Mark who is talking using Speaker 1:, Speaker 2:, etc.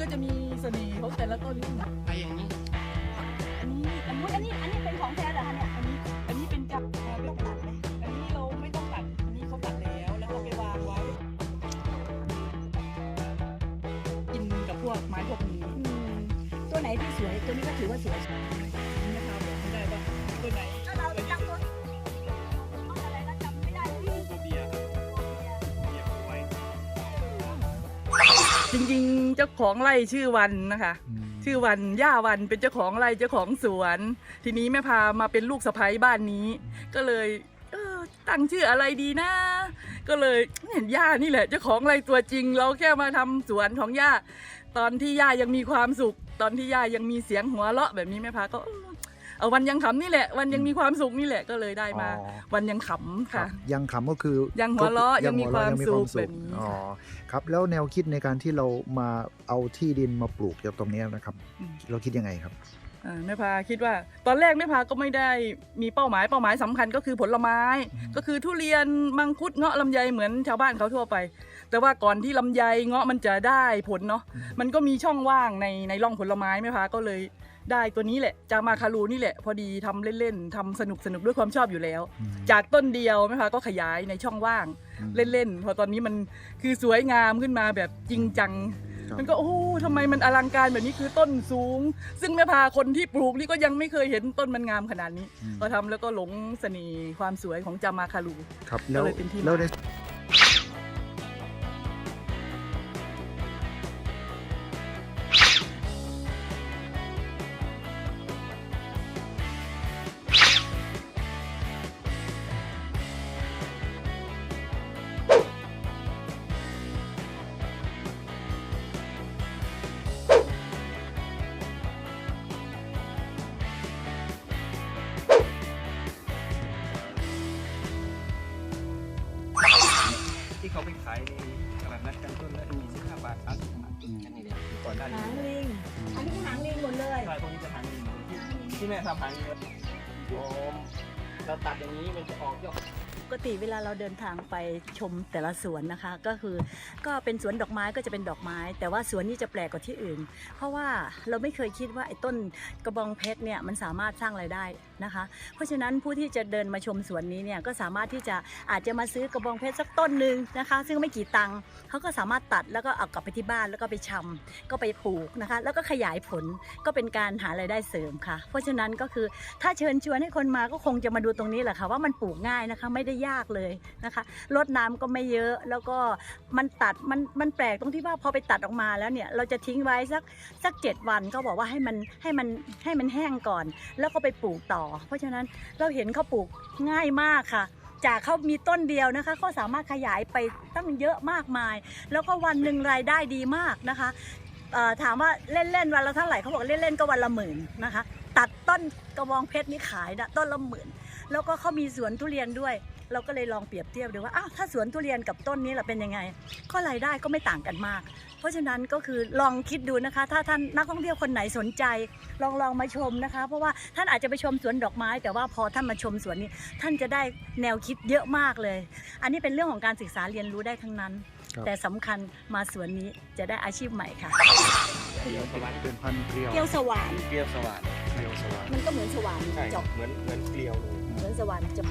Speaker 1: ก็จะมีเสน่ห์ของแต่ละต้น
Speaker 2: ไปอย่างนี้
Speaker 1: อันนี้อัน
Speaker 3: อุ๊
Speaker 1: นี้
Speaker 3: ยอันนี้อันนี้เป็นของแท้เหรอคะเนี่ย
Speaker 1: อันนี้อันนี้เป็นจับไม่ต้องตัดไหมอันนี้เราไม่ต้องตัดอันนี้เขาตัดแล้วแล้วเราไปวางไว้กินกับพวกไม้พวกนี้
Speaker 3: อืมตัวไหนที่สวยตัวนี้ก็ถือว่าสวย จริ
Speaker 1: งๆ เจ้าของไร่ชื่อวันนะคะ ชื่อวันย่าวันเป็นเจ้าของไร่เจ้าของสวน ทีนี้แม่พามาเป็นลูกสะใภ้บ้านนี้ ก็เลยเออตั้งชื่ออะไรดีนะ ก็เลยเห็นย่านี่แหละเจ้าของไร่ตัวจริง เราแค่มาทำสวนของย่า ตอนที่ย่ายังมีความสุข ตอนที่ย่ายังมีเสียงหัวเราะแบบนี้แม่พาก็เออเอาวันยังขำนี่แหละ วันยังมีความสุขนี่แหละก็เลยได้มา
Speaker 4: อ๋อ
Speaker 1: วันยังขำ
Speaker 4: ครั
Speaker 1: ค่ะ
Speaker 4: บยังขำก็คือ
Speaker 1: ยังหัวเราะ
Speaker 4: ก็
Speaker 1: ยังมี
Speaker 4: หั
Speaker 1: ความ
Speaker 4: ยัง
Speaker 1: สุขแบบนี้
Speaker 4: อ๋อ
Speaker 1: ค่ะ
Speaker 4: ครับแล้วแนวคิดในการที่เรามาเอาที่ดินมาปลูกจากตรงเนี้ยนะครับ
Speaker 1: อืม
Speaker 4: เราคิดยังไงครับ
Speaker 1: อ่าแม่พาคิดว่าตอนแรกแม่พาก็ไม่ได้มีเป้าหมายเป้าหมายสำคัญก็คือผลไม้
Speaker 4: อืม
Speaker 1: ก็คือทุเรียนมังคุดเงาะลำไยเหมือนชาวบ้านเขาทั่วไป แต่ว่าก่อนที่ลำไยเงาะมันจะได้ผลเนาะมันก็มีช่องว่างในในร่องผลไม้แม่พาก็เลยได้ตัวนี้แหละจามาคารูนี่แหละ พอดีทำเล่นๆทำสนุกสนุกๆด้วยความชอบอยู่แล้ว
Speaker 4: อืม
Speaker 1: จากต้นเดียวแม่พาก็ขยายในช่องว่าง
Speaker 4: อืม
Speaker 1: เล่นๆพอตอนนี้มันคือสวยงามขึ้นมาแบบจริงจัง
Speaker 4: ครับ
Speaker 1: มันก็โอ้โหทำไมมันอลังการแบบนี้คือต้นสูง ซึ่งแม่พาคนที่ปลูกนี่ก็ยังไม่เคยเห็นต้นมันงามขนาดนี้
Speaker 4: อืม
Speaker 1: พอทำแล้วก็หลงเสน่ห์ความสวยของจามาคารู
Speaker 4: ครับแล้ว
Speaker 1: ก็เลยเป็นที่มา
Speaker 2: เขาไปขายในตลาดนัดกันต้นละยี่สิบห้าบาทสามสิบบาทแค่นี้เลยก่อนได้
Speaker 3: หางลิง อันนี้หางลิงหมดเลย
Speaker 2: ใช่พวกนี้จะหางลิงที่ที่แม่ทำหางลิงโอ้เราตัดอย่างนี้มันจะออกยอด
Speaker 3: ปกติเวลาเราเดินทางไปชมแต่ละสวนนะคะ ก็คือก็เป็นสวนดอกไม้ก็จะเป็นดอกไม้ แต่ว่าสวนนี้จะแปลกกว่าที่อื่น เพราะว่าเราไม่เคยคิดว่าไอ้ต้นกระบองเพชรเนี่ยมันสามารถสร้างรายได้นะคะ เพราะฉะนั้นผู้ที่จะเดินมาชมสวนนี้เนี่ยก็สามารถที่จะอาจจะมาซื้อกระบองเพชรสักต้นหนึ่งนะคะ ซึ่งไม่กี่ตังค์เขาก็สามารถตัดแล้วก็เอากลับไปที่บ้านแล้วก็ไปชำก็ไปปลูกนะคะ แล้วก็ขยายผลก็เป็นการหารายได้เสริมค่ะ เพราะฉะนั้นก็คือถ้าเชิญชวนให้คนมาก็คงจะมาดูตรงนี้แหละค่ะว่ามันปลูกง่ายนะคะไม่ได้ยากเลยนะคะรดน้ำก็ไม่เยอะแล้วก็มันตัดมันมันแปลกตรงที่ว่าพอไปตัดออกมาแล้วเนี่ยเราจะทิ้งไว้สักสักเจ็ดวันก็บอกว่าให้มันให้มันให้มันแห้งก่อน แล้วก็ไปปลูกต่อเพราะฉะนั้นเราเห็นเขาปลูกง่ายมากค่ะ จากเขามีต้นเดียวนะคะเขาสามารถขยายไปตั้งเยอะมากมาย แล้วก็วันหนึ่งรายได้ดีมากนะคะถามว่าเล่นๆวันละเท่าไหร่เขาบอกเล่นๆก็วันละหมื่นนะคะ ตัดต้นกระบองเพชรนี่ขายนะต้นละหมื่น แล้วก็เขามีสวนทุเรียนด้วย เราก็เลยลองเปรียบเทียบดูว่าอ้าวถ้าสวนทุเรียนกับต้นนี้ล่ะเป็นยังไง ก็รายได้ก็ไม่ต่างกันมาก เพราะฉะนั้นก็คือลองคิดดูนะคะ ถ้าท่านนักท่องเที่ยวคนไหนสนใจ ลองลองมาชมนะคะ เพราะว่าท่านอาจจะไปชมสวนดอกไม้ แต่ว่าพอท่านมาชมสวนนี้ ท่านจะได้แนวคิดเยอะมากเลย อันนี้เป็นเรื่องของการศึกษาเรียนรู้ได้ทั้งนั้น
Speaker 4: ครับ
Speaker 3: แต่สำคัญมาสวนนี้จะได้อาชีพใหม่ค่ะ
Speaker 2: เกลียวสว่าน
Speaker 4: เป็นพันธุ์เกลียว
Speaker 3: เกลียวสว่าน
Speaker 2: เกลียวสว่าน
Speaker 4: เกลียวสว่าน
Speaker 3: มันก็เหมือนสว่าน
Speaker 2: ใช่
Speaker 3: จบ
Speaker 2: เหมือนเหมือนเกลียวเลย
Speaker 3: เหมือนสว่านจบ